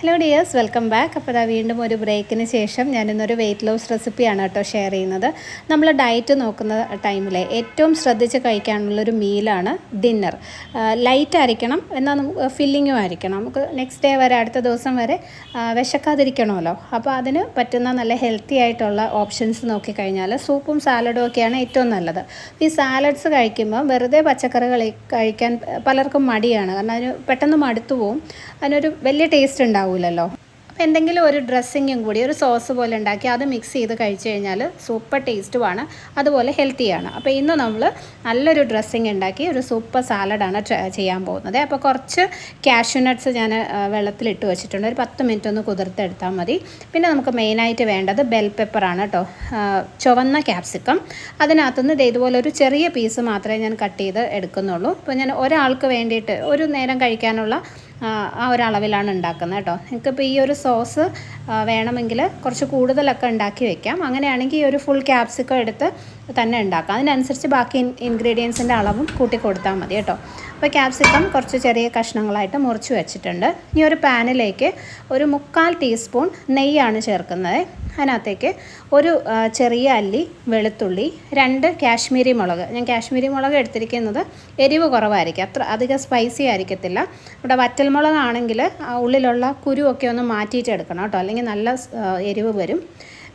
Hello dears welcome back അപ്പോൾ അതാ വീണ്ടും ഒരു ബ്രേക്കിന് ശേഷം ഞാനിന്നൊരു വെയിറ്റ് ലോസ് റെസിപ്പിയാണ് കേട്ടോ ഷെയർ ചെയ്യുന്നത്. നമ്മൾ ഡയറ്റ് നോക്കുന്ന ടൈമിൽ ഏറ്റവും ശ്രദ്ധിച്ച് കഴിക്കാനുള്ളൊരു മീലാണ് ഡിന്നർ ലൈറ്റ് ആയിരിക്കണം എന്നാൽ നമുക്ക് ഫില്ലിങ്ങും ആയിരിക്കണം നമുക്ക് നെക്സ്റ്റ് ഡേ വരെ അടുത്ത ദിവസം വരെ വിശക്കാതിരിക്കണമല്ലോ. അപ്പോൾ അതിന് പറ്റുന്ന നല്ല ഹെൽത്തി ആയിട്ടുള്ള ഓപ്ഷൻസ് നോക്കിക്കഴിഞ്ഞാൽ സൂപ്പും സാലഡും ഒക്കെയാണ് ഏറ്റവും നല്ലത്. ഈ സാലഡ്സ് കഴിക്കുമ്പോൾ വെറുതെ പച്ചക്കറികൾ കഴിക്കാൻ പലർക്കും മടിയാണ്. കാരണം അതിന് പെട്ടെന്ന് മടുത്തു പോവും. അതിനൊരു വലിയ ടേസ്റ്റ് ഉണ്ടാവില്ലല്ലോ അപ്പോൾ എന്തെങ്കിലും ഒരു ഡ്രസ്സിങ്ങും കൂടി ഒരു സോസ് പോലെ ഉണ്ടാക്കി അത് മിക്സ് ചെയ്ത് കഴിച്ചു കഴിഞ്ഞാൽ സൂപ്പർ ടേസ്റ്റുമാണ് അതുപോലെ ഹെൽത്തിയാണ് അപ്പോൾ ഇന്ന് നമ്മൾ നല്ലൊരു ഡ്രസ്സിങ് ഉണ്ടാക്കി ഒരു സൂപ്പർ സാലഡാണ് ചെയ്യാൻ പോകുന്നത്. അപ്പോൾ കുറച്ച് കാഷ്യൂ നട്ട്സ് ഞാൻ വെള്ളത്തിലിട്ട് വെച്ചിട്ടുണ്ട്. ഒരു പത്ത് മിനിറ്റ് ഒന്ന് കുതിർത്തെടുത്താൽ മതി. പിന്നെ നമുക്ക് മെയിനായിട്ട് വേണ്ടത് ബെൽ പെപ്പറാണ് കേട്ടോ ചുവന്ന ക്യാപ്സിക്കം അതിനകത്തുനിന്ന് ദേ ഇതുപോലെ ഒരു ചെറിയ പീസ് മാത്രമേ ഞാൻ കട്ട് ചെയ്ത് എടുക്കുന്നുള്ളൂ. അപ്പോൾ ഞാൻ ഒരാൾക്ക് വേണ്ടിയിട്ട് ഒരു നേരം കഴിക്കാനുള്ള ആ, ഒരളവിലാണ് ഉണ്ടാക്കുന്നത് കേട്ടോ. നിങ്ങൾക്കിപ്പോൾ ഈ ഒരു സോസ് വേണമെങ്കിൽ കുറച്ച് കൂടുതലൊക്കെ ഉണ്ടാക്കി വെക്കാം. അങ്ങനെയാണെങ്കിൽ ഈ ഒരു ഫുൾ ക്യാപ്സിക്കം എടുത്ത് തന്നെ ഉണ്ടാക്കാം. അതിനനുസരിച്ച് ബാക്കി ഇൻഗ്രീഡിയൻസിന്റെ അളവും കൂട്ടി കൊടുത്താൽ മതി കേട്ടോ. അപ്പോൾ ക്യാപ്സിക്കം കുറച്ച് ചെറിയ കഷ്ണങ്ങളായിട്ട് മുറിച്ച് വെച്ചിട്ടുണ്ട്. ഇനി ഒരു പാനിലേക്ക് ഒരു മുക്കാൽ ടീസ്പൂൺ നെയ്യാണ് ചേർക്കുന്നത്. അതിനകത്തേക്ക് ഒരു ചെറിയ അല്ലി വെളുത്തുള്ളി രണ്ട് കാശ്മീരി മുളക്. ഞാൻ കാശ്മീരി മുളക് എടുത്തിരിക്കുന്നത് എരിവ് കുറവായിരിക്കും. അത്ര അധികം സ്പൈസി ആയിരിക്കത്തില്ല. ഇവിടെ വറ്റൽമുളകാണെങ്കിൽ ആ ഉള്ളിലുള്ള കുരുവൊക്കെ ഒന്ന് മാറ്റിയിട്ട് എടുക്കണം കേട്ടോ. അല്ലെങ്കിൽ നല്ല എരിവ് വരും.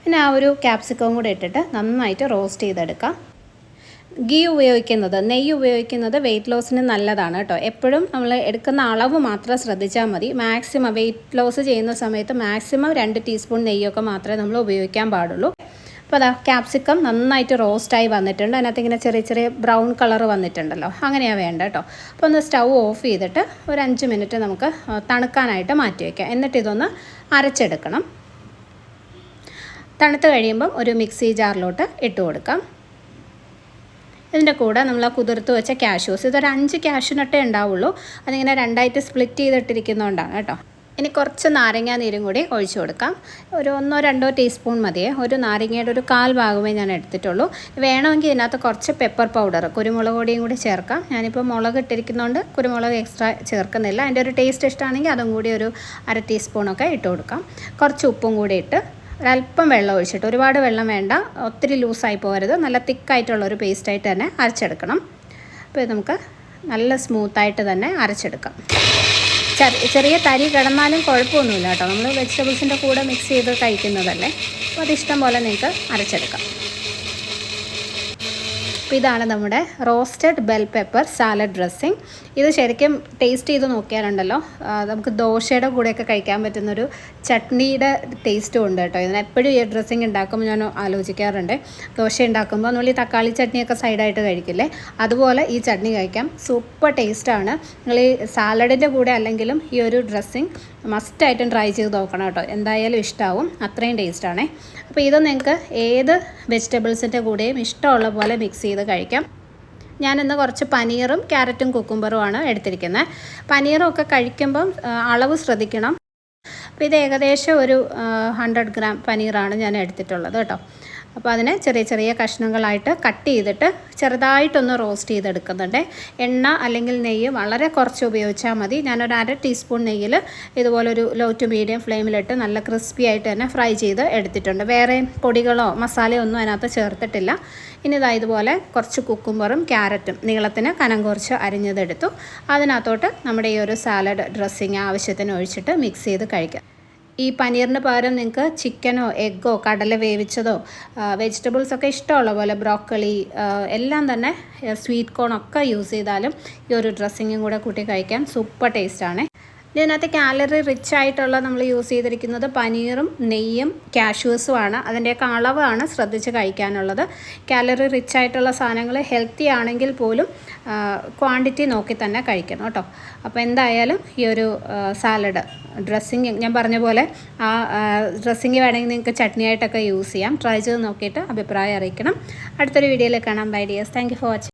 പിന്നെ ആ ഒരു ക്യാപ്സിക്കവും കൂടെ ഇട്ടിട്ട് നന്നായിട്ട് റോസ്റ്റ് ചെയ്തെടുക്കാം. ഗീ ഉപയോഗിക്കുന്നത് നെയ്യ് ഉപയോഗിക്കുന്നത് വെയിറ്റ് ലോസിന് നല്ലതാണ് കേട്ടോ. എപ്പോഴും നമ്മൾ എടുക്കുന്ന അളവ് മാത്രം ശ്രദ്ധിച്ചാൽ മതി. മാക്സിമം വെയിറ്റ് ലോസ് ചെയ്യുന്ന സമയത്ത് മാക്സിമം രണ്ട് ടീസ്പൂൺ നെയ്യൊക്കെ മാത്രമേ നമ്മൾ ഉപയോഗിക്കാൻ പാടുള്ളൂ. അപ്പോൾ അതാ ക്യാപ്സിക്കം നന്നായിട്ട് റോസ്റ്റായി വന്നിട്ടുണ്ട്. അതിനകത്ത് ഇങ്ങനെ ചെറിയ ചെറിയ ബ്രൗൺ കളർ വന്നിട്ടുണ്ടല്ലോ. അങ്ങനെയാണ് വേണ്ട കേട്ടോ. അപ്പോൾ ഒന്ന് സ്റ്റൗ ഓഫ് ചെയ്തിട്ട് ഒരു അഞ്ച് മിനിറ്റ് നമുക്ക് തണുക്കാനായിട്ട് മാറ്റി വയ്ക്കാം. എന്നിട്ട് ഇതൊന്ന് അരച്ചെടുക്കണം. തണുത്ത് കഴിയുമ്പം ഒരു മിക്സി ജാറിലോട്ട് ഇട്ട് കൊടുക്കാം. ഇതിന്റെ കൂടെ നമ്മൾ ആ കുതിർത്ത് വെച്ച ക്യാഷ്യൂസ് ഇതൊരു അഞ്ച് ക്യാഷ്യൂനട്ടേ ഉണ്ടാവുള്ളൂ. അതിങ്ങനെ രണ്ടായിട്ട് സ്പ്ലിറ്റ് ചെയ്തിട്ടിരിക്കുന്നതുകൊണ്ടാണ് കേട്ടോ. ഇനി കുറച്ച് നാരങ്ങ നീരും കൂടി ഒഴിച്ചു കൊടുക്കാം. ഒരു ഒന്നോ രണ്ടോ ടീസ്പൂൺ മതിയേ. ഒരു നാരങ്ങയുടെ ഒരു കാൽ ഭാഗമേ ഞാൻ എടുത്തിട്ടുള്ളൂ. വേണമെങ്കിൽ ഇതിനകത്ത് കുറച്ച് പെപ്പർ പൗഡർ കുരുമുളക് പൊടിയും കൂടി ചേർക്കാം. ഞാനിപ്പോൾ മുളക് ഇട്ടിരിക്കുന്നതുകൊണ്ട് കുരുമുളക് എക്സ്ട്രാ ചേർക്കുന്നില്ല. അതിന്റെ ഒരു ടേസ്റ്റ് ഇഷ്ടമാണെങ്കിൽ അതും കൂടി ഒരു അര ടീസ്പൂണൊക്കെ ഇട്ട് കൊടുക്കാം. കുറച്ച് ഉപ്പും കൂടി ഇട്ട് ഒരല്പം വെള്ളം ഒഴിച്ചിട്ട് ഒരുപാട് വെള്ളം വേണ്ട. ഒത്തിരി ലൂസായി പോകരുത്. നല്ല തിക്കായിട്ടുള്ള ഒരു പേസ്റ്റായിട്ട് തന്നെ അരച്ചെടുക്കണം. അപ്പോൾ ഇത് നമുക്ക് നല്ല സ്മൂത്തായിട്ട് തന്നെ അരച്ചെടുക്കാം. ചെറിയ തരി കിടന്നാലും കുഴപ്പമൊന്നുമില്ല കേട്ടോ. നമ്മൾ വെജിറ്റബിൾസിന്റെ കൂടെ മിക്സ് ചെയ്ത് കഴിക്കുന്നതല്ലേ. അപ്പോൾ അതിഷ്ടം പോലെ നിങ്ങൾക്ക് അരച്ചെടുക്കാം. അപ്പോൾ ഇതാണ് നമ്മുടെ roasted bell pepper salad dressing. ഇത് ശരിക്കും ടേസ്റ്റ് ചെയ്ത് നോക്കിയാലുണ്ടല്ലോ. നമുക്ക് ദോശയുടെ കൂടെയൊക്കെ കഴിക്കാൻ പറ്റുന്നൊരു ചട്നിയുടെ ടേസ്റ്റും ഉണ്ട് കേട്ടോ. ഇതിന് എപ്പോഴും ഈ ഡ്രസ്സിങ് ഉണ്ടാക്കുമ്പോൾ ഞാൻ ആലോചിക്കാറുണ്ട്. ദോശ ഉണ്ടാക്കുമ്പോൾ നമ്മൾ ഈ തക്കാളി ചട്നിയൊക്കെ സൈഡായിട്ട് കഴിക്കില്ലേ? അതുപോലെ ഈ ചട്നി കഴിക്കാം. സൂപ്പർ ടേസ്റ്റാണ് നിങ്ങൾ ഈ സാലഡിന്റെ കൂടെ അല്ലെങ്കിലും ഈ ഒരു ഡ്രസ്സിങ് മസ്റ്റായിട്ടും ട്രൈ ചെയ്ത് നോക്കണം കേട്ടോ. എന്തായാലും ഇഷ്ടമാവും അത്രയും ടേസ്റ്റാണേ അപ്പോൾ ഇത് നിങ്ങൾക്ക് ഏത് വെജിറ്റബിൾസിന്റെ കൂടെയും ഇഷ്ടമുള്ള പോലെ മിക്സ് ചെയ്ത് കഴിക്കാം. ഞാനിന്ന് കുറച്ച് പനീറും ക്യാരറ്റും കുക്കുംബറുമാണ് എടുത്തിരിക്കുന്നത്. പനീറും ഒക്കെ കഴിക്കുമ്പം അളവ് ശ്രദ്ധിക്കണം. അപ്പോൾ ഇത് ഏകദേശം ഒരു ഹൺഡ്രഡ് ഗ്രാം പനീറാണ് ഞാൻ എടുത്തിട്ടുള്ളത് കേട്ടോ. അപ്പോൾ അതിനെ ചെറിയ ചെറിയ കഷ്ണങ്ങളായിട്ട് കട്ട് ചെയ്തിട്ട് ചെറുതായിട്ടൊന്ന് റോസ്റ്റ് ചെയ്തെടുക്കുന്നുണ്ട്. എണ്ണ അല്ലെങ്കിൽ നെയ്യ് വളരെ കുറച്ച് ഉപയോഗിച്ചാൽ മതി. ഞാനൊരു അര ടീസ്പൂൺ നെയ്യിൽ ഇതുപോലൊരു ലോ ടു മീഡിയം ഫ്ലെയിമിലിട്ട് നല്ല ക്രിസ്പി ആയിട്ട് തന്നെ ഫ്രൈ ചെയ്ത് എടുത്തിട്ടുണ്ട്. വേറെ പൊടികളോ മസാലയോ ഒന്നും അതിനകത്ത് ചേർത്തിട്ടില്ല. ഇനി ഇതാ ഇതുപോലെ കുറച്ച് കുക്കുംബറും ക്യാരറ്റും നീളത്തിന് കനം കുറച്ച് അരിഞ്ഞതെടുത്തു. അതിനകത്തോട്ട് നമ്മുടെ ഈ ഒരു സാലഡ് ഡ്രസ്സിങ് ആവശ്യത്തിന് ഒഴിച്ചിട്ട് മിക്സ് ചെയ്ത് കഴിക്കാം. ഈ പനീറിന് പകരം നിങ്ങൾക്ക് ചിക്കനോ എഗ്ഗോ കടല വേവിച്ചതോ വെജിറ്റബിൾസ് ഒക്കെ ഇഷ്ടമുള്ള പോലെ ബ്രോക്കളി എല്ലാം തന്നെ സ്വീറ്റ് കോൺ ഒക്കെ യൂസ് ചെയ്താലും ഈ ഒരു ഡ്രസ്സിങ്ങും കൂടെ കൂട്ടി കഴിക്കാൻ സൂപ്പർ ടേസ്റ്റാണ് ഇതിനകത്ത് കാലറി റിച്ച് ആയിട്ടുള്ള നമ്മൾ യൂസ് ചെയ്തിരിക്കുന്നത് പനീറും നെയ്യും കാഷ്യൂസുമാണ് അതിന്റെയൊക്കെ അളവാണ് ശ്രദ്ധിച്ച് കഴിക്കാനുള്ളത്. കാലറി റിച്ച് ആയിട്ടുള്ള സാധനങ്ങൾ ഹെൽത്തി ആണെങ്കിൽ പോലും ക്വാണ്ടിറ്റി നോക്കി തന്നെ കഴിക്കണം കേട്ടോ. അപ്പോൾ എന്തായാലും ഈ ഒരു സാലഡ് ഡ്രസ്സിങ് ഞാൻ പറഞ്ഞ പോലെ ആ ഡ്രസ്സിങ് വേണമെങ്കിൽ നിങ്ങൾക്ക് ചട്നിയായിട്ടൊക്കെ യൂസ് ചെയ്യാം. ട്രൈ ചെയ്ത് നോക്കിയിട്ട് അഭിപ്രായം അറിയിക്കണം. അടുത്തൊരു വീഡിയോയിൽ കാണാം. Bye dears thank you for watching